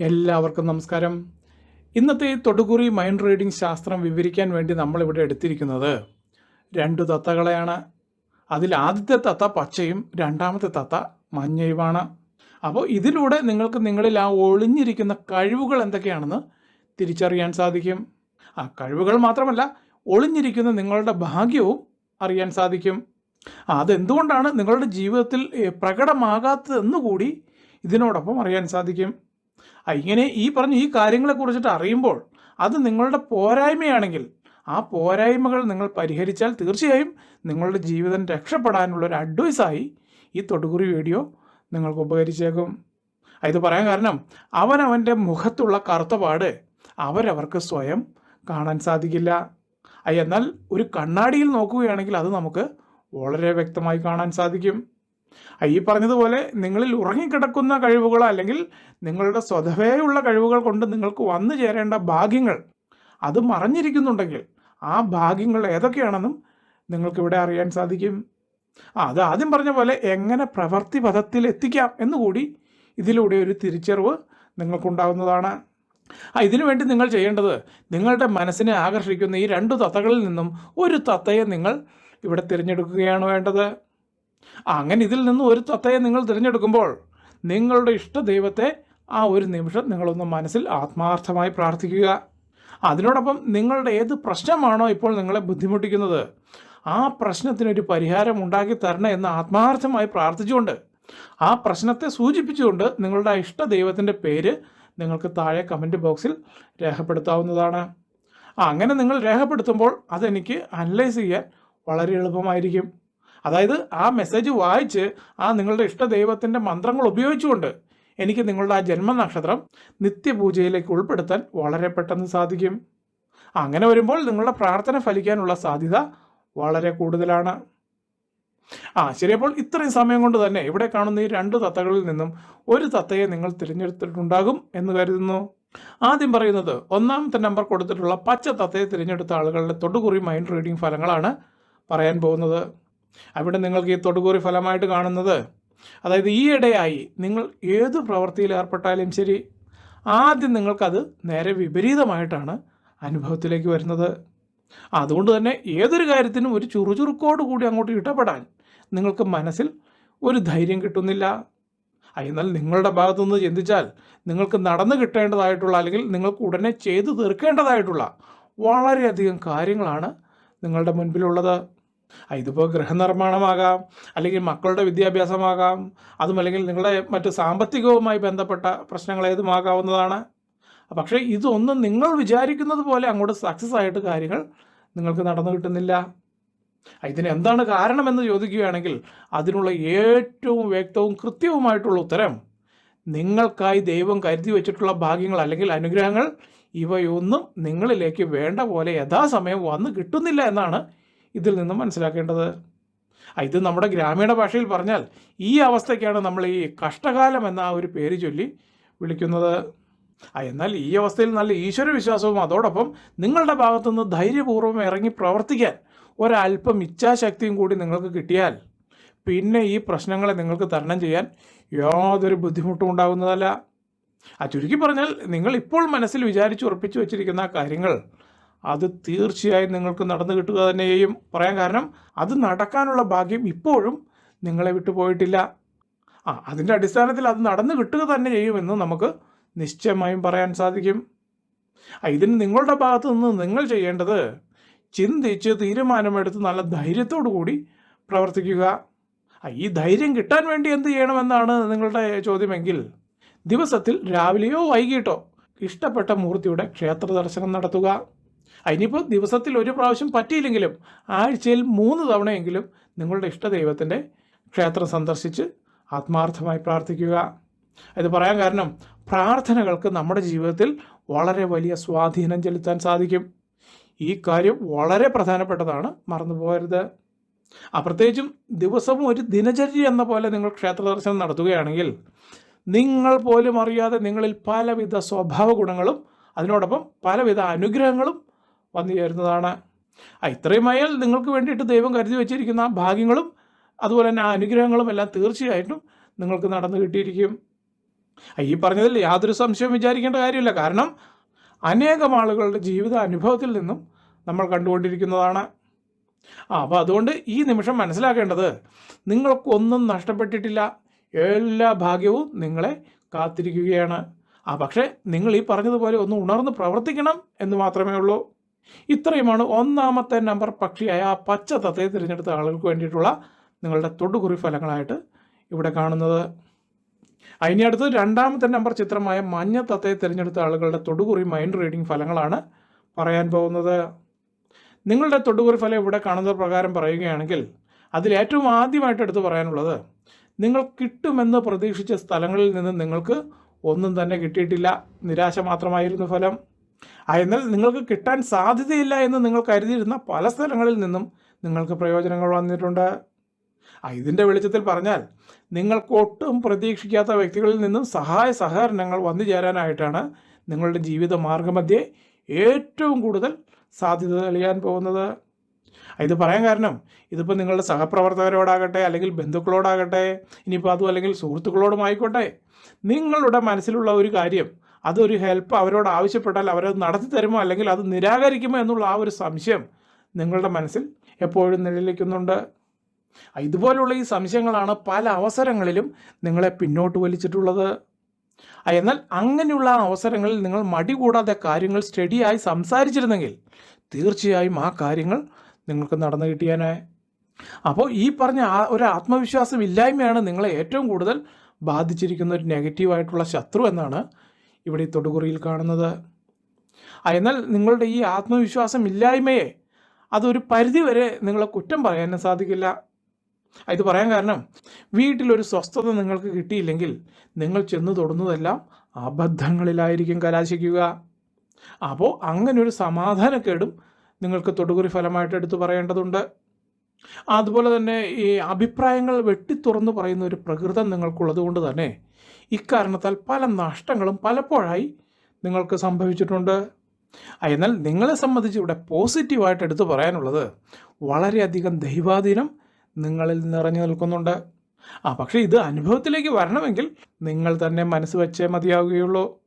എല്ലാവർക്കും നമസ്കാരം. ഇന്നത്തെ തൊടുകുറി മൈൻഡ് റീഡിംഗ് ശാസ്ത്രം വിവരിക്കാൻ വേണ്ടി നമ്മളിവിടെ എടുത്തിരിക്കുന്നത് രണ്ട് തത്തകളെയാണ്. അതിൽ ആദ്യത്തെ തത്ത പച്ചയും രണ്ടാമത്തെ തത്ത മഞ്ഞയുമാണ്. അപ്പോൾ ഇതിലൂടെ നിങ്ങൾക്ക് നിങ്ങളിൽ ആ ഒളിഞ്ഞിരിക്കുന്ന കഴിവുകൾ എന്തൊക്കെയാണെന്ന് തിരിച്ചറിയാൻ സാധിക്കും. ആ കഴിവുകൾ മാത്രമല്ല ഒളിഞ്ഞിരിക്കുന്ന നിങ്ങളുടെ ഭാഗ്യവും അറിയാൻ സാധിക്കും. അതെന്തുകൊണ്ടാണ് നിങ്ങളുടെ ജീവിതത്തിൽ പ്രകടമാകാത്തതെന്നുകൂടി പ്രകടമാകാത്തതെന്ന് കൂടി ഇതിനോടൊപ്പം അറിയാൻ സാധിക്കും. ഇങ്ങനെ ഈ പറഞ്ഞ ഈ കാര്യങ്ങളെ കുറിച്ചിട്ട് അറിയുമ്പോൾ അത് നിങ്ങളുടെ പോരായ്മയാണെങ്കിൽ ആ പോരായ്മകൾ നിങ്ങൾ പരിഹരിച്ചാൽ തീർച്ചയായും നിങ്ങളുടെ ജീവിതം രക്ഷപ്പെടാനുള്ള ഒരു അഡ്വൈസായി ഈ തൊടുകുറി വീഡിയോ നിങ്ങൾക്ക് ഉപകരിച്ചേക്കും. ഇത് പറയാൻ കാരണം അവനവന്റെ മുഖത്തുള്ള കറുത്തപാട് അവരവർക്ക് സ്വയം കാണാൻ സാധിക്കില്ല. എന്നാൽ ഒരു കണ്ണാടിയിൽ നോക്കുകയാണെങ്കിൽ അത് നമുക്ക് വളരെ വ്യക്തമായി കാണാൻ സാധിക്കും. ഈ പറഞ്ഞതുപോലെ നിങ്ങളിൽ ഉറങ്ങിക്കിടക്കുന്ന കഴിവുകൾ അല്ലെങ്കിൽ നിങ്ങളുടെ സ്വതവേയുള്ള കഴിവുകൾ കൊണ്ട് നിങ്ങൾക്ക് വന്നു ചേരേണ്ട ഭാഗ്യങ്ങൾ അത് മറഞ്ഞിരിക്കുന്നുണ്ടെങ്കിൽ ആ ഭാഗ്യങ്ങൾ ഏതൊക്കെയാണെന്നും നിങ്ങൾക്കിവിടെ അറിയാൻ സാധിക്കും. ആ അത് ആദ്യം പറഞ്ഞ പോലെ എങ്ങനെ പ്രവൃത്തി പദത്തിൽ എത്തിക്കാം എന്നുകൂടി ഇതിലൂടെ ഒരു തിരിച്ചറിവ് നിങ്ങൾക്കുണ്ടാകുന്നതാണ് ആ ഇതിനു വേണ്ടി നിങ്ങൾ ചെയ്യേണ്ടത് നിങ്ങളുടെ മനസ്സിനെ ആകർഷിക്കുന്ന ഈ രണ്ട് തത്തകളിൽ നിന്നും ഒരു തത്തയെ നിങ്ങൾ ഇവിടെ തിരഞ്ഞെടുക്കുകയാണ് വേണ്ടത്. അങ്ങനെ ഇതിൽ നിന്ന് ഒരു തത്തയെ നിങ്ങൾ തിരഞ്ഞെടുക്കുമ്പോൾ നിങ്ങളുടെ ഇഷ്ട ദൈവത്തെ ആ ഒരു നിമിഷം നിങ്ങളൊന്ന് മനസ്സിൽ ആത്മാർത്ഥമായി പ്രാർത്ഥിക്കുക. അതിനോടൊപ്പം നിങ്ങളുടെ ഏത് പ്രശ്നമാണോ ഇപ്പോൾ നിങ്ങളെ ബുദ്ധിമുട്ടിക്കുന്നത് ആ പ്രശ്നത്തിനൊരു പരിഹാരം ഉണ്ടാക്കി തരണേ എന്ന് ആത്മാർത്ഥമായി പ്രാർത്ഥിച്ചുകൊണ്ട് ആ പ്രശ്നത്തെ സൂചിപ്പിച്ചുകൊണ്ട് നിങ്ങളുടെ ഇഷ്ട ദൈവത്തിന്റെ പേര് നിങ്ങൾക്ക് താഴെ കമന്റ് ബോക്സിൽ രേഖപ്പെടുത്താവുന്നതാണ്. അങ്ങനെ നിങ്ങൾ രേഖപ്പെടുത്തുമ്പോൾ അതെനിക്ക് അനലൈസ് ചെയ്യാൻ വളരെ എളുപ്പമായിരിക്കും. അതായത് ആ മെസ്സേജ് വായിച്ച് ആ നിങ്ങളുടെ ഇഷ്ട ദൈവത്തിന്റെ മന്ത്രങ്ങൾ ഉപയോഗിച്ചുകൊണ്ട് എനിക്ക് നിങ്ങളുടെ ആ ജന്മനക്ഷത്രം നിത്യപൂജയിലേക്ക് ഉൾപ്പെടുത്താൻ വളരെ പെട്ടെന്ന് സാധിക്കും. അങ്ങനെ വരുമ്പോൾ നിങ്ങളുടെ പ്രാർത്ഥന ഫലിക്കാനുള്ള സാധ്യത വളരെ കൂടുതലാണ്. ആ ശരി അപ്പോൾ ഇത്രയും സമയം കൊണ്ട് തന്നെ ഇവിടെ കാണുന്ന ഈ രണ്ട് തത്തകളിൽ നിന്നും ഒരു തത്തയെ നിങ്ങൾ തിരഞ്ഞെടുത്തിട്ടുണ്ടാകും എന്ന് കരുതുന്നു. ആദ്യം പറയുന്നത് ഒന്നാമത്തെ നമ്പർ കൊടുത്തിട്ടുള്ള പച്ച തത്തയെ തിരഞ്ഞെടുത്ത ആളുകളുടെ തൊടുകുറി മൈൻഡ് റീഡിംഗ് ഫലങ്ങളാണ് പറയാൻ പോകുന്നത്. അവിടെ നിങ്ങൾക്ക് ഈ തൊടുകൂറി ഫലമായിട്ട് കാണുന്നത്. അതായത് ഈയിടെയായി നിങ്ങൾ ഏത് പ്രവൃത്തിയിൽ ഏർപ്പെട്ടാലും ശരി ആദ്യം നിങ്ങൾക്കത് നേരെ വിപരീതമായിട്ടാണ് അനുഭവത്തിലേക്ക് വരുന്നത്. അതുകൊണ്ട് തന്നെ ഏതൊരു കാര്യത്തിനും ഒരു ചുറുചുറുക്കോട് കൂടി അങ്ങോട്ട് ഇടപെടാൻ നിങ്ങൾക്ക് മനസ്സിൽ ഒരു ധൈര്യം കിട്ടുന്നില്ല. എന്നാൽ നിങ്ങളുടെ ഭാഗത്തുനിന്ന് ചിന്തിച്ചാൽ നിങ്ങൾക്ക് നടന്നു കിട്ടേണ്ടതായിട്ടുള്ള അല്ലെങ്കിൽ നിങ്ങൾക്ക് ഉടനെ ചെയ്തു തീർക്കേണ്ടതായിട്ടുള്ള വളരെയധികം കാര്യങ്ങളാണ് നിങ്ങളുടെ മുൻപിലുള്ളത്. ഇതിപ്പോൾ ഗൃഹനിർമ്മാണമാകാം അല്ലെങ്കിൽ മക്കളുടെ വിദ്യാഭ്യാസമാകാം അതും അല്ലെങ്കിൽ നിങ്ങളുടെ മറ്റ് സാമ്പത്തികവുമായി ബന്ധപ്പെട്ട പ്രശ്നങ്ങൾ ഏതുമാകാവുന്നതാണ്. പക്ഷേ ഇതൊന്നും നിങ്ങൾ വിചാരിക്കുന്നത് പോലെ അങ്ങോട്ട് സക്സസ് ആയിട്ട് കാര്യങ്ങൾ നിങ്ങൾക്ക് നടന്നു കിട്ടുന്നില്ല. ഇതിന് എന്താണ് കാരണമെന്ന് ചോദിക്കുകയാണെങ്കിൽ അതിനുള്ള ഏറ്റവും വ്യക്തവും കൃത്യവുമായിട്ടുള്ള ഉത്തരം നിങ്ങൾക്കായി ദൈവം കരുതി വെച്ചിട്ടുള്ള ഭാഗ്യങ്ങൾ അല്ലെങ്കിൽ അനുഗ്രഹങ്ങൾ ഇവയൊന്നും നിങ്ങളിലേക്ക് വേണ്ട പോലെ യഥാസമയം വന്ന് കിട്ടുന്നില്ല എന്നാണ് ഇതിൽ നിന്നും മനസ്സിലാക്കേണ്ടത്. ഇത് നമ്മുടെ ഗ്രാമീണ ഭാഷയിൽ പറഞ്ഞാൽ ഈ അവസ്ഥയ്ക്കാണ് നമ്മൾ ഈ കഷ്ടകാലം എന്ന ഒരു പേര് ചൊല്ലി വിളിക്കുന്നത്. എന്നാൽ ഈ അവസ്ഥയിൽ നല്ല ഈശ്വര വിശ്വാസവും അതോടൊപ്പം നിങ്ങളുടെ ഭാഗത്തുനിന്ന് ധൈര്യപൂർവം ഇറങ്ങി പ്രവർത്തിക്കാൻ ഒരല്പം ഇച്ഛാശക്തിയും കൂടി നിങ്ങൾക്ക് കിട്ടിയാൽ പിന്നെ ഈ പ്രശ്നങ്ങളെ നിങ്ങൾക്ക് തരണം ചെയ്യാൻ യാതൊരു ബുദ്ധിമുട്ടും ഉണ്ടാകുന്നതല്ല. ആ ചുരുക്കി പറഞ്ഞാൽ നിങ്ങൾ ഇപ്പോൾ മനസ്സിൽ വിചാരിച്ച് ഉറപ്പിച്ചു വെച്ചിരിക്കുന്ന കാര്യങ്ങൾ അത് തീർച്ചയായും നിങ്ങൾക്ക് നടന്നു കിട്ടുക തന്നെയും പറയാൻ കാരണം അത് നടക്കാനുള്ള ഭാഗ്യം ഇപ്പോഴും നിങ്ങളെ വിട്ടുപോയിട്ടില്ല ആ അതിന്റെ അടിസ്ഥാനത്തിൽ അത് നടന്നു കിട്ടുക തന്നെ ചെയ്യുമെന്ന് നമുക്ക് നിശ്ചയമായും പറയാൻ സാധിക്കും. ഇതിന് നിങ്ങളുടെ ഭാഗത്തു നിന്ന് നിങ്ങൾ ചെയ്യേണ്ടത് ചിന്തിച്ച് തീരുമാനമെടുത്ത് നല്ല ധൈര്യത്തോടു കൂടി പ്രവർത്തിക്കുക. ഈ ധൈര്യം കിട്ടാൻ വേണ്ടി എന്ത് ചെയ്യണമെന്നാണ് നിങ്ങളുടെ ചോദ്യമെങ്കിൽ ദിവസത്തിൽ രാവിലെയോ വൈകിട്ടോ ഇഷ്ടപ്പെട്ട മൂർത്തിയുടെ ക്ഷേത്ര ദർശനം നടത്തുക. ഇനിയിപ്പോൾ ദിവസത്തിൽ ഒരു പ്രാവശ്യം പറ്റിയില്ലെങ്കിലും ആഴ്ചയിൽ മൂന്ന് തവണയെങ്കിലും നിങ്ങളുടെ ഇഷ്ടദൈവത്തിന്റെ ക്ഷേത്രം സന്ദർശിച്ച് ആത്മാർത്ഥമായി പ്രാർത്ഥിക്കുക. ഇത് പറയാൻ കാരണം പ്രാർത്ഥനകൾക്ക് നമ്മുടെ ജീവിതത്തിൽ വളരെ വലിയ സ്വാധീനം ചെലുത്താൻ സാധിക്കും. ഈ കാര്യം വളരെ പ്രധാനപ്പെട്ടതാണ്. മറന്നു പോകരുത്. പ്രത്യേകിച്ചും ദിവസവും ഒരു ദിനചര്യ എന്ന പോലെ നിങ്ങൾ ക്ഷേത്ര ദർശനം നടത്തുകയാണെങ്കിൽ നിങ്ങൾ പോലും അറിയാതെ നിങ്ങളിൽ പലവിധ സ്വഭാവ ഗുണങ്ങളും അതിനോടൊപ്പം പലവിധ അനുഗ്രഹങ്ങളും വന്നു ചേരുന്നതാണ് ആ ഇത്രയുമായാൽ നിങ്ങൾക്ക് വേണ്ടിയിട്ട് ദൈവം കരുതി വെച്ചിരിക്കുന്ന ഭാഗ്യങ്ങളും അതുപോലെ തന്നെ ആ അനുഗ്രഹങ്ങളും എല്ലാം തീർച്ചയായിട്ടും നിങ്ങൾക്ക് നടന്നു കിട്ടിയിരിക്കും. ഈ പറഞ്ഞതിൽ യാതൊരു സംശയവും വിചാരിക്കേണ്ട കാര്യമില്ല. കാരണം അനേകം ആളുകളുടെ ജീവിത അനുഭവത്തിൽ നിന്നും നമ്മൾ കണ്ടുകൊണ്ടിരിക്കുന്നതാണ്. ആ അപ്പോൾ അതുകൊണ്ട് ഈ നിമിഷം മനസ്സിലാക്കേണ്ടത് നിങ്ങൾക്കൊന്നും നഷ്ടപ്പെട്ടിട്ടില്ല. എല്ലാ ഭാഗ്യവും നിങ്ങളെ കാത്തിരിക്കുകയാണ്. ആ പക്ഷേ നിങ്ങൾ ഈ പറഞ്ഞതുപോലെ ഒന്ന് ഉണർന്ന് പ്രവർത്തിക്കണം എന്ന് മാത്രമേ ഉള്ളൂ. ഇത്രയുമാണ് ഒന്നാമത്തെ നമ്പർ പക്ഷിയായ ആ പച്ച തത്തയെ തിരഞ്ഞെടുത്ത ആളുകൾക്ക് വേണ്ടിയിട്ടുള്ള നിങ്ങളുടെ തൊടുകുറി ഫലങ്ങളായിട്ട് ഇവിടെ കാണുന്നത്. അതിനി അടുത്ത് രണ്ടാമത്തെ നമ്പർ ചിത്രമായ മഞ്ഞ തത്തയെ തിരഞ്ഞെടുത്ത ആളുകളുടെ തൊടുകുറി മൈൻഡ് റീഡിംഗ് ഫലങ്ങളാണ് പറയാൻ പോകുന്നത്. നിങ്ങളുടെ തൊടുകുറി ഫലം ഇവിടെ കാണുന്ന പ്രകാരം പറയുകയാണെങ്കിൽ അതിൽ ഏറ്റവും ആദ്യമായിട്ട് എടുത്ത് പറയാനുള്ളത് നിങ്ങൾ കിട്ടുമെന്ന് പ്രതീക്ഷിച്ച സ്ഥലങ്ങളിൽ നിന്ന് നിങ്ങൾക്ക് ഒന്നും തന്നെ കിട്ടിയിട്ടില്ല. നിരാശ മാത്രമായിരുന്നു ഫലം. എന്നാൽ നിങ്ങൾക്ക് കിട്ടാൻ സാധ്യതയില്ല എന്ന് നിങ്ങൾ കരുതിയിരുന്ന പല സ്ഥലങ്ങളിൽ നിന്നും നിങ്ങൾക്ക് പ്രയോജനങ്ങൾ വന്നിട്ടുണ്ട്. ഇതിന്റെ വെളിച്ചത്തിൽ പറഞ്ഞാൽ നിങ്ങൾക്ക് ഒട്ടും പ്രതീക്ഷിക്കാത്ത വ്യക്തികളിൽ നിന്നും സഹായ സഹകരണങ്ങൾ വന്നു ചേരാനായിട്ടാണ് നിങ്ങളുടെ ജീവിത മാർഗമധ്യേ ഏറ്റവും കൂടുതൽ സാധ്യത തെളിയാൻ പോകുന്നത്. ഇത് പറയാൻ കാരണം ഇതിപ്പോൾ നിങ്ങളുടെ സഹപ്രവർത്തകരോടാകട്ടെ അല്ലെങ്കിൽ ബന്ധുക്കളോടാകട്ടെ ഇനിയിപ്പോൾ അതും അല്ലെങ്കിൽ സുഹൃത്തുക്കളോടും ആയിക്കോട്ടെ നിങ്ങളുടെ മനസ്സിലുള്ള ഒരു കാര്യം അതൊരു ഹെൽപ്പ് അവരോട് ആവശ്യപ്പെട്ടാൽ അവരത് നടത്തി തരുമോ അല്ലെങ്കിൽ അത് നിരാകരിക്കുമോ എന്നുള്ള ആ ഒരു സംശയം നിങ്ങളുടെ മനസ്സിൽ എപ്പോഴും നിലനിൽക്കുന്നുണ്ട് ഇതുപോലുള്ള ഈ സംശയങ്ങളാണ് പല അവസരങ്ങളിലും നിങ്ങളെ പിന്നോട്ട് വലിച്ചിട്ടുള്ളത്. എന്നാൽ അങ്ങനെയുള്ള അവസരങ്ങളിൽ നിങ്ങൾ മടി കൂടാതെ കാര്യങ്ങൾ സ്റ്റഡിയായി സംസാരിച്ചിരുന്നെങ്കിൽ തീർച്ചയായും ആ കാര്യങ്ങൾ നിങ്ങൾക്ക് നടന്നു കിട്ടിയാനേ. അപ്പോൾ ഈ പറഞ്ഞ ഒരു ആത്മവിശ്വാസം ഇല്ലായ്മയാണ് നിങ്ങളെ ഏറ്റവും കൂടുതൽ ബാധിച്ചിരിക്കുന്ന ഒരു നെഗറ്റീവായിട്ടുള്ള ശത്രു എന്നാണ് ഇവിടെ തൊടുകുറിയിൽ കാണുന്നത്. എന്നാൽ നിങ്ങളുടെ ഈ ആത്മവിശ്വാസം ഇല്ലായ്മയെ അതൊരു പരിധിവരെ നിങ്ങളെ കുറ്റം പറയാനും സാധിക്കില്ല. ഇത് പറയാൻ കാരണം വീട്ടിലൊരു സ്വസ്ഥത നിങ്ങൾക്ക് കിട്ടിയില്ലെങ്കിൽ നിങ്ങൾ ചെന്ന് തൊടുന്നതെല്ലാം അബദ്ധങ്ങളിലായിരിക്കും കലാശിക്കുക. അപ്പോൾ അങ്ങനെ ഒരു സമാധാനക്കേടും നിങ്ങൾക്ക് തൊടുകുറി ഫലമായിട്ട് എടുത്തു പറയേണ്ടതുണ്ട്. അതുപോലെ തന്നെ ഈ അഭിപ്രായങ്ങൾ വെട്ടിത്തുറന്ന് പറയുന്ന ഒരു പ്രകൃതം നിങ്ങൾക്കുള്ളത് കൊണ്ട് തന്നെ ഇക്കാരണത്താൽ പല നഷ്ടങ്ങളും പലപ്പോഴായി നിങ്ങൾക്ക് സംഭവിച്ചിട്ടുണ്ട്. എന്നാൽ നിങ്ങളെ സംബന്ധിച്ച് ഇവിടെ പോസിറ്റീവായിട്ട് എടുത്തു പറയാനുള്ളത് വളരെയധികം ദൈവാധീനം നിങ്ങളിൽ നിറഞ്ഞു നിൽക്കുന്നുണ്ട്. ആ പക്ഷേ ഇത് അനുഭവത്തിലേക്ക് വരണമെങ്കിൽ നിങ്ങൾ തന്നെ മനസ്സ് വെച്ചേ മതിയാവുകയുള്ളൂ.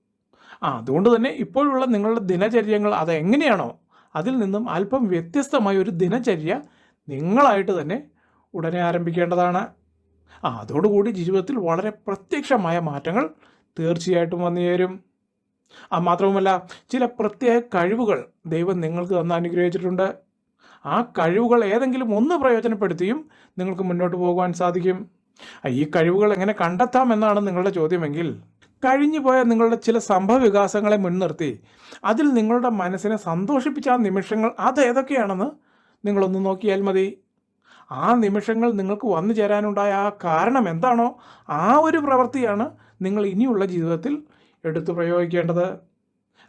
ആ അതുകൊണ്ട് തന്നെ ഇപ്പോഴുള്ള നിങ്ങളുടെ ദിനചര്യങ്ങൾ അതെങ്ങനെയാണോ അതിൽ നിന്നും അല്പം വ്യത്യസ്തമായ ഒരു ദിനചര്യ നിങ്ങളായിട്ട് തന്നെ ഉടനെ ആരംഭിക്കേണ്ടതാണ്. ആ അതോടുകൂടി ജീവിതത്തിൽ വളരെ പ്രത്യക്ഷമായ മാറ്റങ്ങൾ തീർച്ചയായിട്ടും വന്നു ചേരും. ആ മാത്രവുമല്ല ചില പ്രത്യേക കഴിവുകൾ ദൈവം നിങ്ങൾക്ക് തന്ന അനുഗ്രഹിച്ചിട്ടുണ്ട്. ആ കഴിവുകൾ ഏതെങ്കിലും ഒന്ന് പ്രയോജനപ്പെടുത്തിയും നിങ്ങൾക്ക് മുന്നോട്ട് പോകുവാൻ സാധിക്കും. ഈ കഴിവുകൾ എങ്ങനെ കണ്ടെത്താം എന്നാണ് നിങ്ങളുടെ ചോദ്യമെങ്കിൽ കഴിഞ്ഞു പോയ നിങ്ങളുടെ ചില സംഭവ വികാസങ്ങളെ മുൻനിർത്തി അതിൽ നിങ്ങളുടെ മനസ്സിനെ സന്തോഷിപ്പിച്ച ആ നിമിഷങ്ങൾ അത് ഏതൊക്കെയാണെന്ന് നിങ്ങളൊന്ന് നോക്കിയാൽ മതി. ആ നിമിഷങ്ങൾ നിങ്ങൾക്ക് വന്നു ചേരാനുണ്ടായ ആ കാരണം എന്താണോ ആ ഒരു പ്രവൃത്തിയാണ് നിങ്ങൾ ഇനിയുള്ള ജീവിതത്തിൽ എടുത്തു പ്രയോഗിക്കേണ്ടത്.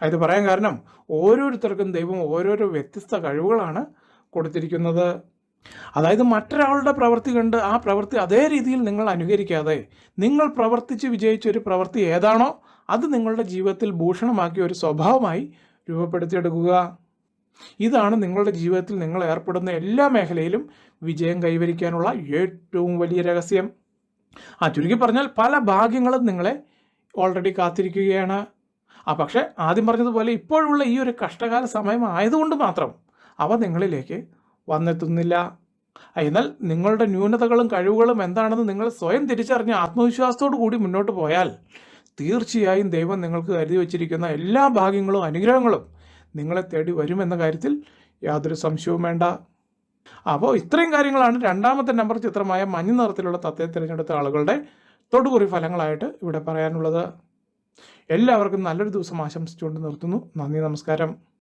അത് പറയാൻ കാരണം ഓരോരുത്തർക്കും ദൈവം ഓരോരോ വ്യത്യസ്ത കഴിവുകളാണ് കൊടുത്തിരിക്കുന്നത്. അതായത് മറ്റൊരാളുടെ പ്രവൃത്തി കണ്ട് ആ പ്രവൃത്തി അതേ രീതിയിൽ നിങ്ങൾ അനുകരിക്കാതെ നിങ്ങൾ പ്രവർത്തിച്ച് വിജയിച്ച ഒരു പ്രവൃത്തി ഏതാണോ അത് നിങ്ങളുടെ ജീവിതത്തിൽ ഭൂഷണമാക്കിയ ഒരു സ്വഭാവമായി രൂപപ്പെടുത്തിയെടുക്കുക. ഇതാണ് നിങ്ങളുടെ ജീവിതത്തിൽ നിങ്ങൾ ഏർപ്പെടുന്ന എല്ലാ മേഖലയിലും വിജയം കൈവരിക്കാനുള്ള ഏറ്റവും വലിയ രഹസ്യം. ആ ചുരുക്കി പറഞ്ഞാൽ പല ഭാഗ്യങ്ങളും നിങ്ങളെ ഓൾറെഡി കാത്തിരിക്കുകയാണ്. ആ പക്ഷേ ആദ്യം പറഞ്ഞതുപോലെ ഇപ്പോഴുള്ള ഈ ഒരു കഷ്ടകാല സമയം ആയതുകൊണ്ട് മാത്രം അവ നിങ്ങളിലേക്ക് വന്നെത്തുന്നില്ല. എന്നാൽ നിങ്ങളുടെ ന്യൂനതകളും കഴിവുകളും എന്താണെന്ന് നിങ്ങൾ സ്വയം തിരിച്ചറിഞ്ഞ് ആത്മവിശ്വാസത്തോടു കൂടി മുന്നോട്ട് പോയാൽ തീർച്ചയായും ദൈവം നിങ്ങൾക്ക് കരുതി വച്ചിരിക്കുന്ന എല്ലാ ഭാഗ്യങ്ങളും അനുഗ്രഹങ്ങളും നിങ്ങളെ തേടി വരുമെന്ന കാര്യത്തിൽ യാതൊരു സംശയവും വേണ്ട. അപ്പോൾ ഇത്രയും കാര്യങ്ങളാണ് രണ്ടാമത്തെ നമ്പർ ചിത്രമായ മഞ്ഞ നിറത്തിലുള്ള തത്തയെ തിരഞ്ഞെടുത്ത ആളുകളുടെ തൊടുകുറി ഫലങ്ങളായിട്ട് ഇവിടെ പറയാനുള്ളത്. എല്ലാവർക്കും നല്ലൊരു ദിവസം ആശംസിച്ചുകൊണ്ട് നിർത്തുന്നു. നന്ദി നമസ്കാരം.